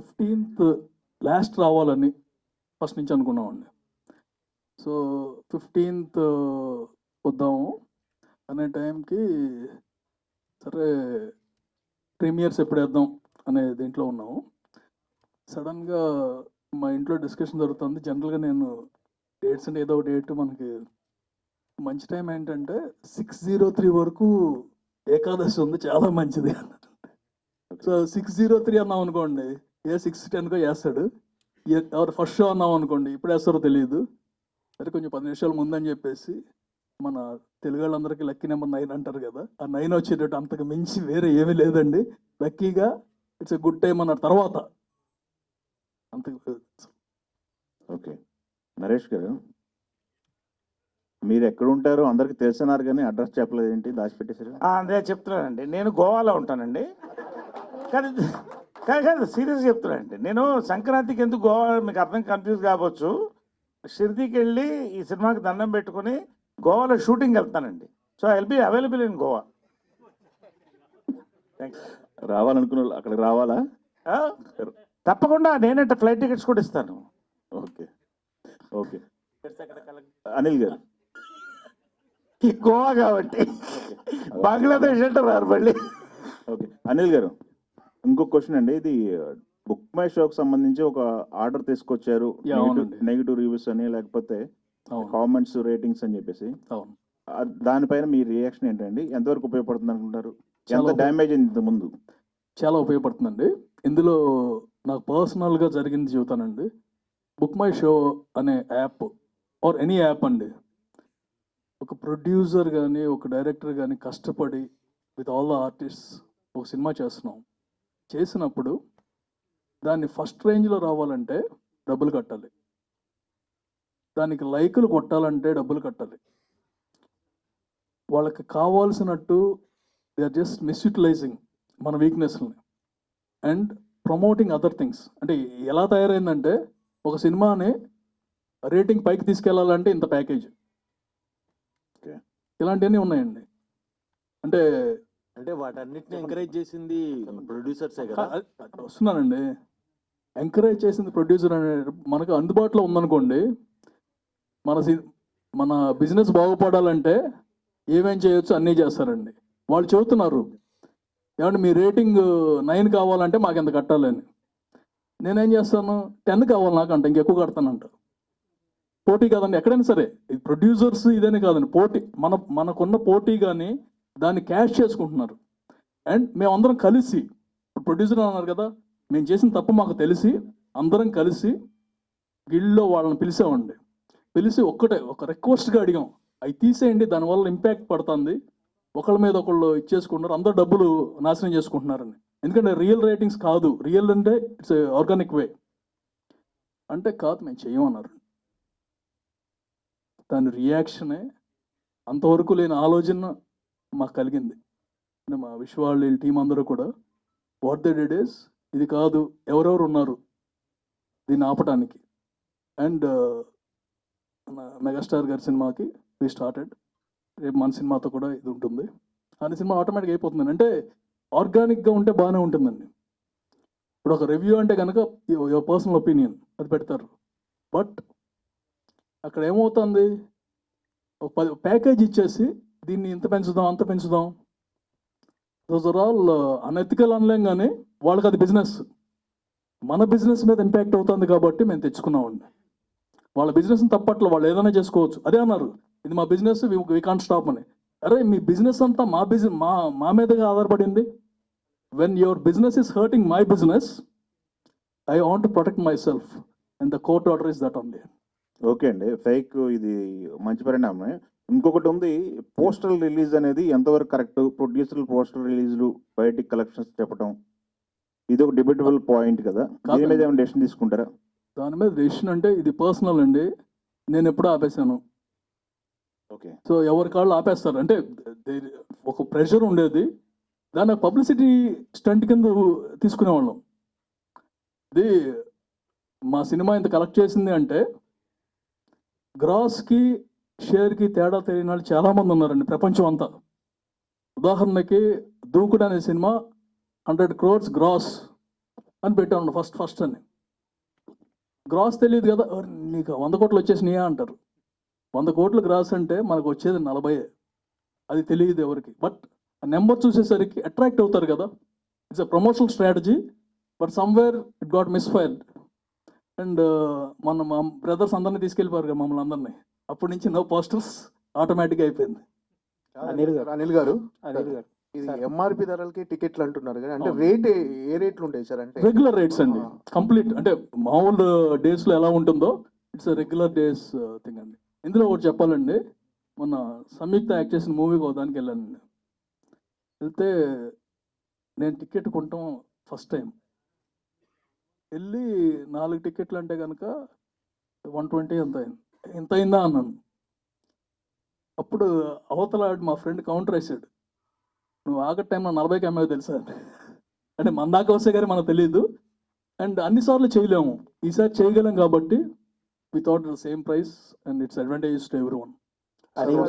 Fifteenth last రావాలని first నుంచి అనుకున్నామండి. సో ఫిఫ్టీన్త్ వద్దాము అనే టైంకి సరే ప్రీమియర్స్ ఎప్పుడు వేద్దాం అనే దీంట్లో ఉన్నాము. సడన్గా మా ఇంట్లో డిస్కషన్ జరుగుతుంది. జనరల్గా నేను డేట్స్ అంటే ఏదో ఒక డేట్ మనకి మంచి టైం ఏంటంటే సిక్స్ జీరో త్రీ వరకు ఏకాదశి ఉంది చాలా మంచిది అన్నారు సో సిక్స్ జీరో త్రీ అన్నాం అనుకోండి ఏ సిక్స్ టెన్కో వేస్తాడు. ఎవరు ఫస్ట్ షో అన్నాం అనుకోండి ఇప్పుడు వేస్తారో తెలియదు. సరే కొంచెం పది నిమిషాల ముందని చెప్పేసి మన తెలుగు వాళ్ళందరికీ లక్కీ నెంబర్ నైన్ అంటారు కదా ఆ నైన్ వచ్చేటట్టు అంతకు మించి వేరే ఏమీ లేదండి. లక్కీగా ఇట్స్ ఎ గుడ్ టైం అన్న తర్వాత. అంతకు ఓకే. నరేష్ గారు మీరు ఎక్కడ ఉంటారో అందరికి తెలిసినారు కానీ అడ్రస్ చెప్పలేదు ఏంటి దాచిపెట్టేశారు. ఆ, అదే చెప్తున్నానండి. నేను గోవాలో ఉంటానండి. కానీ కాదు కాదు సీరియస్ చెప్తున్నానండి నేను సంక్రాంతికి ఎందుకు గోవా మీకు అర్థం కన్ఫ్యూజ్ కావచ్చు. షిర్దీకి వెళ్ళి ఈ సినిమాకి దండం పెట్టుకుని గోవాలో షూటింగ్ వెళ్తానండి. So I be available in Goa రావాలనుకున్న వాళ్ళు అక్కడికి రావాలా? తప్పకుండా నేనంటే ఫ్లైట్ టికెట్స్ కూడా ఇస్తాను. ఓకే. ఓకే. అనిల్ గారు. ఈ గోవా కాబట్టి బంగ్లాదేశ్ అంటే రారు మళ్ళీ. ఓకే. అనిల్ గారు ఇంకో క్వశ్చన్ అండి. ఇది బుక్ మై షోకి సంబంధించి ఒక ఆర్డర్ తీసుకొచ్చారు. నెగిటివ్ రివ్యూస్ అని లేకపోతే కామెంట్స్ రేటింగ్స్ అని చెప్పేసి. దానిపైన మీ రియాక్షన్ ఏంటండి? ఎంతవరకు ఉపయోగపడుతుంది అనుకుంటారు? చాలా ఎంత డ్యామేజ్ అయింది ముందు? చాలా ఉపయోగపడుతుందండి. ఇందులో నాకు పర్సనల్గా జరిగింది చెబుతానండి. బుక్ మై షో అనే యాప్ ఆర్ ఎనీ యాప్ అండి. ఒక ప్రొడ్యూసర్ కానీ ఒక డైరెక్టర్ కానీ కష్టపడి విత్ ఆల్ ద ఆర్టిస్ట్ ఒక సినిమా చేస్తున్నాం. చేసినప్పుడు దాన్ని ఫస్ట్ రేంజ్లో రావాలంటే డబ్బులు కట్టాలి. దానికి లైకులు కొట్టాలంటే డబ్బులు కట్టాలి. వాళ్ళకి కావాల్సినట్టు దే ఆర్ జస్ట్ మిస్యూటిలైజింగ్ మన వీక్నెస్ని అండ్ ప్రమోటింగ్ అదర్ థింగ్స్. అంటే ఎలా తయారైందంటే ఒక సినిమాని రేటింగ్ పైకి తీసుకెళ్ళాలంటే ఇంత ప్యాకేజ్. ఇలాంటివన్నీ ఉన్నాయండి. అంటే అంటే వాటన్నిటిని ఎంకరేజ్ చేసింది ప్రొడ్యూసర్సే కదా? వస్తున్నానండి. ఎంకరేజ్ చేసింది ప్రొడ్యూసర్ అనే మనకు అందుబాటులో ఉందనుకోండి మన సి- మన బిజినెస్ బాగుపడాలంటే ఏమేం చేయొచ్చు అన్నీ చేస్తారండి. వాళ్ళు చెబుతున్నారు ఏమంటే మీ రేటింగ్ నైన్ కావాలంటే మాకు ఎంత కట్టాలని? నేనేం చేస్తాను టెన్ కావాలి నాకు అంట ఇంకెక్కువ కడతానంట. పోటీ కాదండి ఎక్కడైనా సరే ప్రొడ్యూసర్స్ ఇదేనే కాదండి పోటీ. మన మనకున్న పోటీ కానీ దాన్ని క్యాష్ చేసుకుంటున్నారు. అండ్ మేమందరం కలిసి ప్రొడ్యూసర్ అన్నారు కదా మేము చేసిన తప్పు మాకు తెలిసి అందరం కలిసి గిల్డ్లో వాళ్ళని పిలిచామండి. పిలిచి ఒక్కటే ఒక రిక్వెస్ట్గా అడిగాం. అవి తీసేయండి దానివల్ల ఇంపాక్ట్ పడుతుంది. ఒకళ్ళ మీద ఒకళ్ళు ఇచ్చేసుకుంటున్నారు అందరు డబ్బులు నాశనం చేసుకుంటున్నారని. ఎందుకంటే రియల్ రేటింగ్స్ కాదు. రియల్ అంటే ఇట్స్ ఆర్గానిక్ వే. అంటే కాదు మేము చేయమన్నారు. దాని రియాక్షనే అంతవరకు లేని ఆలోచన మాకు కలిగింది. అంటే మా విశ్వాళ్ళ టీం అందరూ కూడా వాట్ దే డెడ్ ఇస్ ఇది కాదు ఎవరెవరు ఉన్నారు దీన్ని ఆపటానికి. అండ్ uh, మెగాస్టార్ గారి సినిమాకి వి స్టార్టెడ్ రేపు మన సినిమాతో కూడా ఇది ఉంటుంది. అని సినిమా ఆటోమేటిక్ అయిపోతుంది. అంటే ఆర్గానిక్గా ఉంటే బాగానే ఉంటుందండి. ఇప్పుడు ఒక రివ్యూ అంటే కనుక యువర్ పర్సనల్ ఒపీనియన్ అది పెడతారు. బట్ అక్కడ ఏమవుతుంది? ఒక పది ప్యాకేజ్ ఇచ్చేసి దీన్ని ఇంత పెంచుదాం అంత పెంచుదాం. దోస్ ఆర్ ఆల్ అనెతికల్ అనలేం కానీ వాళ్ళకి అది బిజినెస్ మన బిజినెస్ మీద ఇంపాక్ట్ అవుతుంది కాబట్టి మేము తెచ్చుకున్నామండి వాళ్ళ బిజినెస్ తప్పట్లో వాళ్ళు ఏదైనా చేసుకోవచ్చు. అదే అన్నారు. ఇది మా బిజినెస్ వి కాంట్ స్టాప్ అని. అరే మీ బిజినెస్ అంతా మా బిజినెస్ మా మా మీదగా ఆధారపడింది. When your business is hurting my business I want to protect myself and the court order is that only okay అండి. ఫేక్ ఇది మంచి పరిణామమే. ఇంకొకటి ఉంది పోస్టల్ రిలీజ్ అనేది ఎంతవరకు కరెక్ట్? ప్రొడ్యూసర్ పోస్టల్ రిలీజ్లు బయటికి కలెక్షన్స్ చెప్పడం ఇది ఒక డిబేటబుల్ పాయింట్ కదా. దీని మీద ఏమైనా డెసిషన్ తీసుకుంటారా? దాని మీద డెసిషన్ అంటే ఇది పర్సనల్ అండి. నేను ఎప్పుడూ ఆపేశాను. ఓకే. సో ఎవరి కాళ్ళు ఆపేస్తారు. అంటే ఒక ప్రెషర్ ఉండేది. దాన్ని పబ్లిసిటీ స్టంట్ కింద తీసుకునేవాళ్ళం. ఇది మా సినిమా ఇంత కలెక్ట్ చేసింది అంటే గ్రాస్కి షేర్కి తేడా తెలియని వాళ్ళు చాలామంది ఉన్నారండి ప్రపంచం అంతా. ఉదాహరణకి దూకుడు అనే సినిమా హండ్రెడ్ క్రోర్స్ గ్రాస్ అని పెట్టాను ఫస్ట్ ఫస్ట్ అని. గ్రాస్ తెలియదు కదా నీకు వంద కోట్లు వచ్చేసినాయా అంటారు. వంద కోట్లు గ్రాస్ అంటే మనకు వచ్చేది నలభై అది తెలియదు ఎవరికి. బట్ నెంబర్ చూసేసరికి అట్రాక్ట్ అవుతారు కదా. It's a promotional strategy but somewhere it got misfired. And మన మా బ్రదర్స్ అందరినీ తీసుకెళ్ళిపోయారు కదా మమ్మల్ని అందరినీ. అప్పటి నుంచి నో పోస్టర్స్ ఆటోమేటిక్ అయిపోయింది. అనిల్ గారు. అనిల్ గారు. అనిల్ గారు. ఇది. ఎంఆర్పి ధరలకి టికెట్లు అంటున్నారు కానీ అంటే. రేట్ ఏ రేట్లు ఉంటాయి సార్ అంటే? రెగ్యులర్ రేట్స్ అండి. కంప్లీట్ అంటే మామూలు డేస్లో ఎలా ఉంటుందో ఇట్స్ రెగ్యులర్ డేస్ థింగ్ అండి. ఇందులో ఒకటి చెప్పాలండి. మొన్న సంయుక్త యాక్ట్ చేసిన మూవీకి ఒక దానికి వెళ్ళానండి వెళ్తే నేను టికెట్ కొనటం ఫస్ట్ టైం వెళ్ళి నాలుగు టికెట్లు అంటే కనుక వన్ ట్వంటీ ఎంత అయింది. ఎంత అయిందా అన్నాను. అప్పుడు అవతల మా ఫ్రెండ్ కౌంటర్ వేసాడు నువ్వు ఆగట్ టైంలో నలభైకి అమ్మాయి తెలుసా? అంటే మన దాకా వస్తే కానీ మనకు తెలియదు అండ్ అన్నిసార్లు చేయలేము. ఈసారి చేయగలం కాబట్టి without the same price and its advantages to everyone.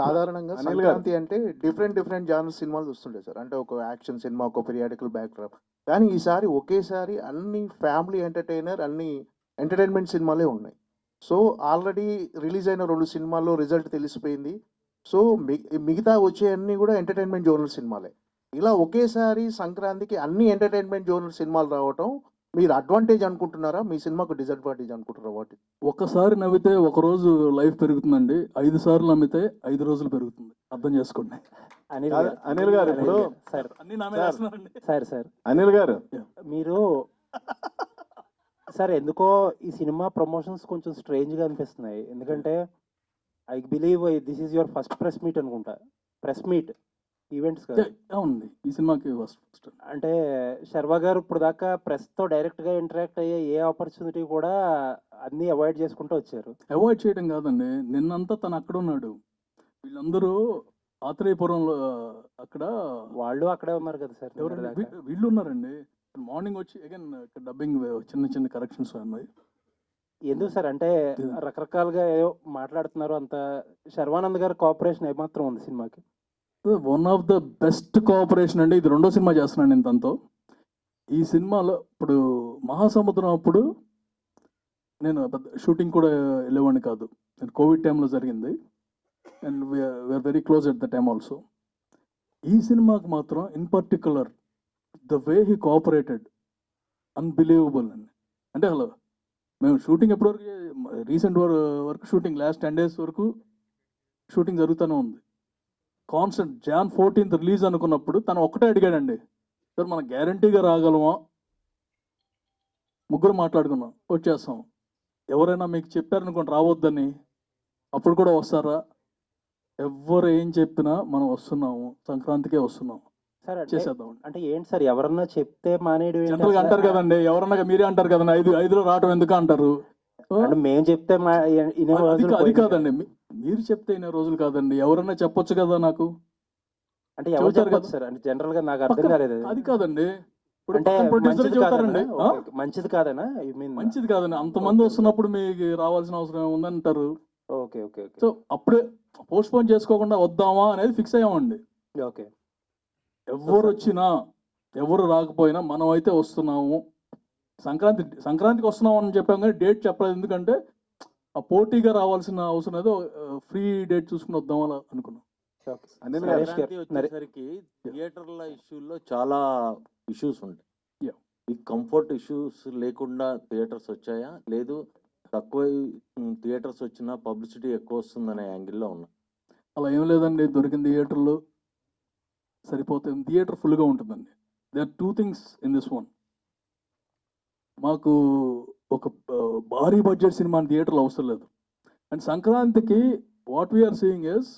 సాధారణంగా. సంక్రాంతి అంటే డిఫరెంట్ డిఫరెంట్ జానర్ సినిమాలు వస్తుంటాయి సార్. అంటే ఒక యాక్షన్ సినిమా ఒక పీరియాడికల్ బ్యాక్డ్రాప్ కానీ ఈసారి ఒకేసారి అన్ని ఫ్యామిలీ ఎంటర్టైనర్ అన్ని ఎంటర్టైన్మెంట్ సినిమాలే ఉన్నాయి. సో ఆల్రెడీ రిలీజ్ అయిన రెండు సినిమాల్లో రిజల్ట్ తెలిసిపోయింది. సో మి- మిగతా వచ్చే అన్ని కూడా ఎంటర్టైన్మెంట్ జోనర్ సినిమాలే. ఇలా ఒకేసారి సంక్రాంతికి అన్ని ఎంటర్టైన్మెంట్ జోనర్ సినిమాలు రావటం మీరు అడ్వాంటేజ్ అనుకుంటున్నారా? మీ సినిమాకు డిసడ్వాంటేజ్ అనుకుంటున్నారా వాటి? ఒక్కసారి నవ్వితే ఒక రోజు లైఫ్ పెరుగుతుందండి. ఐదు సార్లు నమ్మితే ఐదు రోజులు పెరుగుతుంది. అర్థం చేసుకోండి. అనిల్ గారు అనిల్ గారు ఇప్పుడు సార్. అన్ని. Sir sir. అనిల్ గారు మీరు సార్ ఎందుకో ఈ సినిమా ప్రమోషన్స్ కొంచెం స్ట్రేంజ్గా అనిపిస్తున్నాయి. ఎందుకంటే I believe this is your first press meet అనుకుంటా. ప్రెస్ మీట్ ఈవెంట్స్ అవునండి. ఈ సినిమాకి ఫస్ట్ అంటే శర్వా గారు ఇప్పుడు దాకా ప్రెస్తో డైరెక్ట్గా ఇంటరాక్ట్ అయ్యే ఏ ఆపర్చునిటీ కూడా అన్ని అవాయిడ్ చేసుకుంటూ వచ్చారు. అవాయిడ్ చేయడం కాదండి. నిన్నంతా తను అక్కడ ఉన్నాడు. వీళ్ళందరూ ఆత్రేయపురంలో అక్కడ వాళ్ళు అక్కడే ఉన్నారు కదా సార్. ఎవరు వీళ్ళు ఉన్నారండి. మార్నింగ్ వచ్చి అగైన్ డబ్బింగ్ చిన్న చిన్న కరెక్షన్స్ ఉన్నాయి ఎందుకు సార్? అంటే రకరకాలుగా ఏవో మాట్లాడుతున్నారు అంత శర్వానంద్ గారి కోఆపరేషన్ ఏమాత్రం ఉంది సినిమాకి? One of the best cooperation అండి. ఇది రెండో సినిమా చేస్తున్నాను నేను తనతో. ఈ సినిమాలో ఇప్పుడు మహాసముద్రం అప్పుడు నేను పెద్ద షూటింగ్ కూడా వెళ్ళేవాడిని కాదు. నేను కోవిడ్ టైంలో జరిగింది. And we are very close at the time also ఈ సినిమాకి మాత్రం in particular the way he cooperated unbelievable అండి అంటే హలో మేము షూటింగ్ ఎప్పటివరకు రీసెంట్ వరకు షూటింగ్ లాస్ట్ టెన్ డేస్ వరకు షూటింగ్ జరుగుతూనే ఉంది. కాన్స్టెంట్ జాన్ ఫోర్టీన్త్ రిలీజ్ అనుకున్నప్పుడు తను ఒక్కటే అడిగాడండి సార్ మనం గ్యారంటీగా రాగలమా? ముగ్గురు మాట్లాడుకున్నాం వచ్చేస్తాం. ఎవరైనా మీకు చెప్పారనుకోండి రావద్దని అప్పుడు కూడా వస్తారా? ఎవరు ఏం చెప్పినా మనం వస్తున్నాము సంక్రాంతికే వస్తున్నాం. సార్ అంటే ఏంటి సార్ ఎవరన్నా చెప్తే మానేయడం జనరల్గా? అంటారు కదండి ఎవరన్నా మీరే అంటారు కదండి ఐదు ఐదులో రావటం ఎందుకు అంటారు అంటే మేము చెప్తే మా అది రోజులు. కాదండి మీ- మీరు చెప్తే ఇన్ని రోజులు కాదండి ఎవరన్నా చెప్పొచ్చు కదా నాకు అంటే ఎవరు చెబుతారు చెప్పొచ్చు కదా. సార్ అంటే జనరల్గా నాకు అర్థం పక్కన- కాలేదు అది. కాదండి ఇప్పుడు అంటే పక్కన producer మంచిది చెబుతారండి కాదనా? ఆ? ఓకే, మంచిది కాదనా ఐ మీన్ మంచిది కాదండి అంతమంది వస్తున్నప్పుడు మీకు రావాల్సిన అవసరం ఏముంది అంటారు ఓకే ఓకే ఓకే సో అప్పుడే పోస్ట్ పోన్ చేసుకోకుండా వద్దామా అనేది ఫిక్స్ అయ్యామండి ఓకే ఎవరు వచ్చినా ఎవరు రాకపోయినా మనం అయితే వస్తున్నాము. సంక్రాంతి సంక్రాంతికి వస్తున్నాం అని చెప్పాం కానీ డేట్ చెప్పలేదు. ఎందుకంటే ఆ పోటీగా రావాల్సిన అవసరం ఏదో ఫ్రీ డేట్ చూసుకుని వద్దాం అలా అనుకున్నాం. వచ్చేసరికి థియేటర్ల ఇష్యూల్లో చాలా ఇష్యూస్ ఉంటాయి. ఈ కంఫర్ట్ ఇష్యూస్ లేకుండా థియేటర్స్ వచ్చాయా? లేదు తక్కువ థియేటర్స్ వచ్చినా పబ్లిసిటీ ఎక్కువ వస్తుందనే యాంగిల్లో ఉన్నా. అలా ఏం లేదండి దొరికిన థియేటర్లు. సరిపోతుంది. థియేటర్ ఫుల్గా ఉంటుందండి. There are two things in this one మాకు ఒక భారీ బడ్జెట్ సినిమా థియేటర్లో అవసరం లేదు. అండ్ సంక్రాంతికి వాట్ వీఆర్ సీయింగ్ ఇస్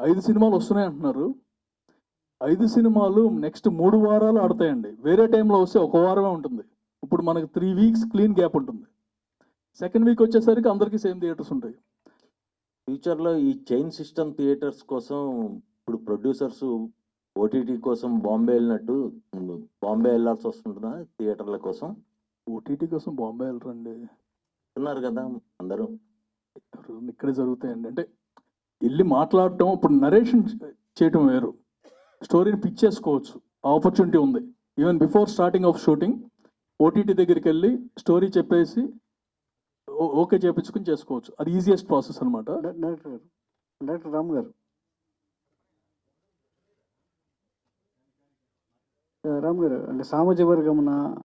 ఐదు సినిమాలు వస్తున్నాయి అంటున్నారు. ఐదు సినిమాలు నెక్స్ట్ మూడు వారాలు ఆడతాయండి. వేరే టైంలో వస్తే ఒక వారమే ఉంటుంది. ఇప్పుడు మనకు త్రీ వీక్స్ క్లీన్ గ్యాప్ ఉంటుంది. సెకండ్ వీక్ వచ్చేసరికి అందరికీ సేమ్ థియేటర్స్ ఉంటాయి. ఫ్యూచర్లో ఈ చైన్ సిస్టమ్ థియేటర్స్ కోసం ఇప్పుడు ప్రొడ్యూసర్స్ ఓటీటీ కోసం బాంబే వెళ్ళినట్టు బాంబే వెళ్ళాల్సి వస్తుంటుందా? థియేటర్ల కోసం? ఓటీటీ కోసం బాంబే వెళ్ళరండి. ఉన్నారు కదా అందరూ. ఇక్కడే జరుగుతాయండి. అంటే వెళ్ళి మాట్లాడటం ఇప్పుడు నరేషన్ చేయటం వేరు. స్టోరీని పిచ్ చేసుకోవచ్చు. ఆపర్చునిటీ ఉంది. Even before starting of shooting OTT దగ్గరికి వెళ్ళి స్టోరీ చెప్పేసి ఓ- ఓకే చేపించుకుని చేసుకోవచ్చు. అది ఈజియెస్ట్ ప్రాసెస్ అనమాట డైరెక్టర్ గారు డైరెక్టర్ రామ్ గారు రామ్ గారు అంటే సామాజిక వర్గమున